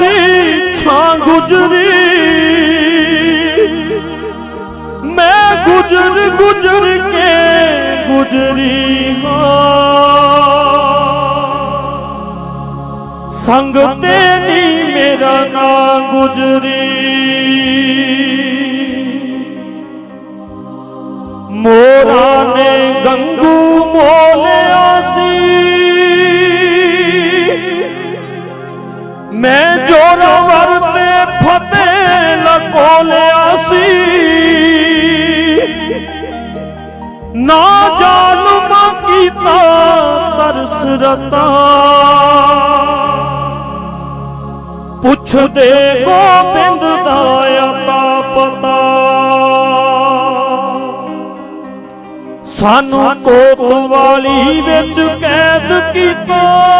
से छां गुजरी मैं गुजर गुजर के गुजरी हाँ संग तेरी मेरा ना गुजरी मोरा ने गंगू ਮੈਂ ਜੋਰਾਵਰ ਤੇ ਫਤਿਹ ਲਕੋਲਿਆ ਸੀ। ਨਾ ਜ਼ਾਲਮ ਕੀਤਾ ਤਰਸ ਰਤਾ। ਪੁੱਛਦੇ ਗੋਬਿੰਦ ਦਾ ਅਤਾ ਪਤਾ। ਸਾਨੂੰ ਕੋਤਵਾਲੀ ਵਿੱਚ ਕੈਦ ਕੀਤਾ।